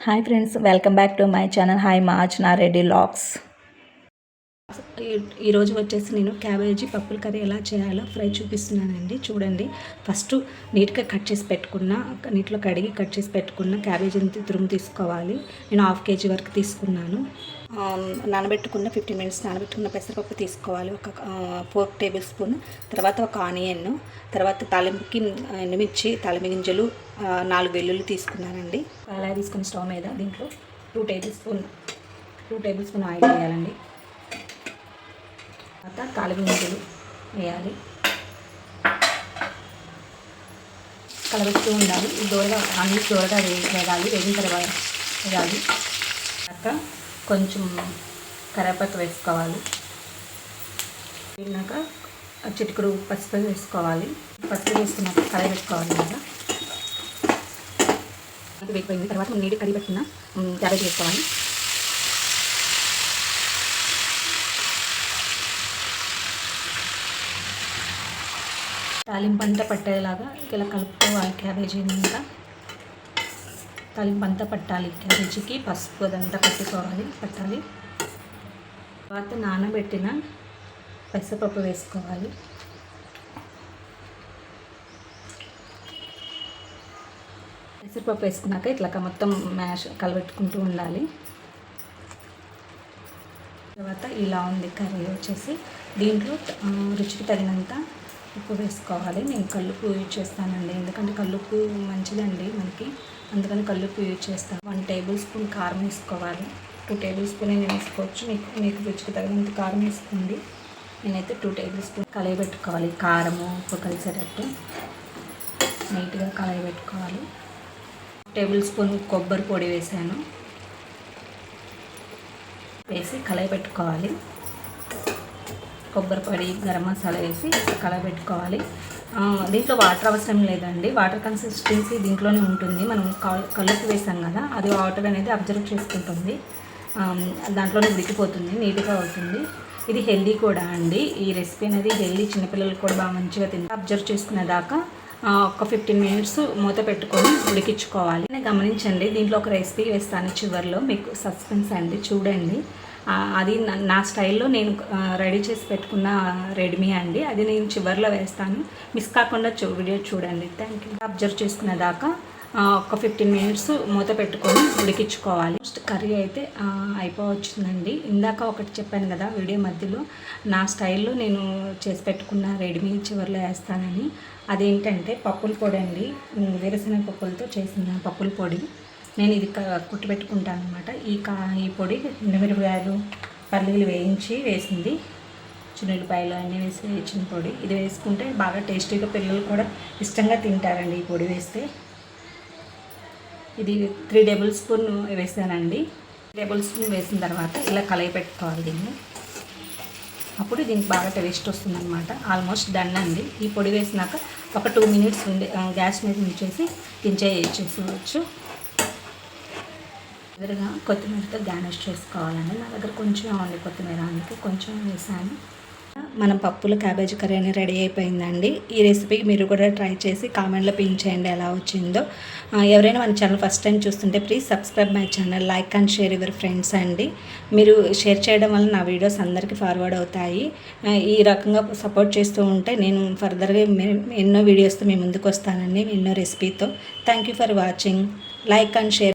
Hi friends welcome back to my channel hi March నా రెడ్డి లాక్స్ ఈరోజు వచ్చేసి నేను క్యాబేజీ పప్పుల కర్రీ ఎలా చేయాలో ఫ్రై చూపిస్తున్నానండి. చూడండి. ఫస్ట్ నీట్గా కట్ చేసి పెట్టుకున్న నీటిలో కడిగి కట్ చేసి పెట్టుకున్న క్యాబేజీని తురుము తీసుకోవాలి. నేను హాఫ్ కేజీ వరకు తీసుకున్నాను. నానబెట్టుకున్న ఫిఫ్టీన్ మినిట్స్ నానబెట్టుకున్న పెసరపప్పు తీసుకోవాలి. ఒక ఫోర్ టేబుల్ స్పూన్. తర్వాత ఒక ఆనియన్ తర్వాత తాలింపుకి ఆ, ఎండుమిర్చి తాలింపు గింజలు నాలుగు వెల్లుల్లి తీసుకున్నానండి. అలా తీసుకున్న స్టవ్ మీద దీంట్లో two tablespoon two tablespoon oil వేయాలండి. తర్వాత తాలింపు వేయాలి. కలవస్తూ ఉండాలి. ఇది దూరగా అన్ని దూరగా వేయాలి వేగాలి. వేగిన తర్వాత వేయాలి తర్వాత కొంచెం కరివేపాకు వేసుకోవాలి. వెళ్ళినాక చిటికుడు పసుపు వేసుకోవాలి. పసుపు వేసుకున్నాక కడాయి పెట్టుకోవాలి కదా. వేగిపోయింది తర్వాత నీటి కడిగి పెట్టిన క్యాబేజ్ వేసుకోవాలి. తాలింపు అంతా పట్టేలాగా ఇలా కలుపుకోవాలి క్యాబేజీని అంతా. తాలింపు అంతా పట్టాలి. క్యాబేజీకి పసుపు అదంతా పట్టుకోవాలి. పట్టాలి. తర్వాత నానబెట్టిన పెసరపప్పు వేసుకోవాలి. పెసరపప్పు వేసుకున్నాక ఇట్లా మొత్తం మ్యాష్ కలబెట్టుకుంటూ ఉండాలి. తర్వాత ఇలా ఉంది కర్రీ వచ్చేసి. దీంట్లో రుచికి తగినంత ఉప్పు వేసుకోవాలి. నేను కల్లుప్పు యూజ్ చేస్తానండి. ఎందుకంటే కల్లుప్పు మంచిదండి మనకి. అందుకని కల్లుప్పు యూజ్ చేస్తాను. వన్ టేబుల్ స్పూన్ కారం వేసుకోవాలి. టూ టేబుల్ స్పూన్ అయినా వేసుకోవచ్చు. మీకు మీకు రుచికి తగినంత కారం వేసుకోండి. నేనైతే టూ టేబుల్ స్పూన్ కలయి పెట్టుకోవాలి. కారము ఉప్పు కలిసేటట్టు. నీట్గా కలయి పెట్టుకోవాలి. టేబుల్ స్పూన్ కొబ్బరి పొడి వేసాను. వేసి కలయి పెట్టుకోవాలి. కొబ్బరి పొడి గరం మసాలా వేసి కలబెట్టుకోవాలి. పెట్టుకోవాలి దీంట్లో వాటర్ అవసరం లేదండి. వాటర్ కన్సిస్టెన్సీ దీంట్లోనే ఉంటుంది. మనం కళ్ళకి కలుపు వేసాం కదా అది వాటర్ అనేది అబ్జర్వ్ చేసుకుంటుంది. దాంట్లోనే ఉడికిపోతుంది నీట్గా అవుతుంది. ఇది హెల్దీ కూడా అండి. ఈ రెసిపీ అనేది హెల్దీ చిన్నపిల్లలు కూడా బాగా మంచిగా తింటే అబ్జర్వ్ చేసుకునే దాకా ఒక ఫిఫ్టీన్ మినిట్స్ మూత పెట్టుకొని ఉడికించుకోవాలి. నేను గమనించండి దీంట్లో ఒక రెసిపీ వేస్తాను చివరిలో. మీకు సస్పెన్స్ అండి చూడండి. అది నా- నా స్టైల్లో నేను రెడీ చేసి పెట్టుకున్న రెడ్మీ అండి. అది నేను చివరిలో వేస్తాను. మిస్ కాకుండా చూ వీడియో చూడండి. థ్యాంక్ యూ అబ్జర్వ్ చేసుకున్న దాకా ఒక ఫిఫ్టీన్ మినిట్స్ మూత పెట్టుకొని ఉడికించుకోవాలి. ఫస్ట్ కర్రీ అయితే అయిపోవచ్చుందండి అయిపోవచ్చిందండి. ఇందాక ఒకటి చెప్పాను కదా వీడియో మధ్యలో. నా స్టైల్లో నేను చేసి పెట్టుకున్న రెడీమీ చివరిలో వేస్తానని. అదేంటంటే పప్పుల పొడి అండి. వేరుశనగ పప్పులతో చేసిన పప్పుల పొడి. నేను ఇది కుట్టి పెట్టుకుంటాను అనమాట ఈ కా ఈ పొడి ఎండుమిరపకాయలు పల్లీలు వేయించి వేసింది. చిన్నపాయలు అన్నీ వేసి వేయించిన పొడి. ఇది వేసుకుంటే బాగా టేస్టీగా పిల్లలు కూడా ఇష్టంగా తింటారండి ఈ పొడి వేస్తే. ఇది త్రీ టేబుల్ స్పూన్ వేసానండి. టేబుల్ స్పూన్ వేసిన తర్వాత ఇలా కలయి పెట్టుకోవాలి దీన్ని. అప్పుడు దీనికి బాగా టేస్ట్ వస్తుందన్నమాట. ఆల్మోస్ట్ డన్ అండి. ఈ పొడి వేసినాక ఒక టూ మినిట్స్ ఉండి గ్యాస్ మీద ఉంచేసి దించే చేసుకోవచ్చు ఎదురుగా కొత్తిమీరతో గార్నిష్ చేసుకోవాలండి. నా దగ్గర కొంచెం ఉంది కొత్తిమీర అందుకే కొంచెం వేసాను. మనం పప్పుల క్యాబేజ్ కర్రీ అని రెడీ అయిపోయిందండి. ఈ రెసిపీ మీరు కూడా ట్రై చేసి కామెంట్లో పిన్ చేయండి ఎలా వచ్చిందో. ఎవరైనా మన ఛానల్ ఫస్ట్ టైం చూస్తుంటే please subscribe my channel like and share your friends అండి. మీరు షేర్ చేయడం వల్ల నా వీడియోస్ అందరికీ ఫార్వర్డ్ అవుతాయి. ఈ రకంగా సపోర్ట్ చేస్తూ ఉంటే నేను ఫర్దర్గా ఎన్నో వీడియోస్తో మీ ముందుకు వస్తానండి ఎన్నో రెసిపీతో thank you for watching like and share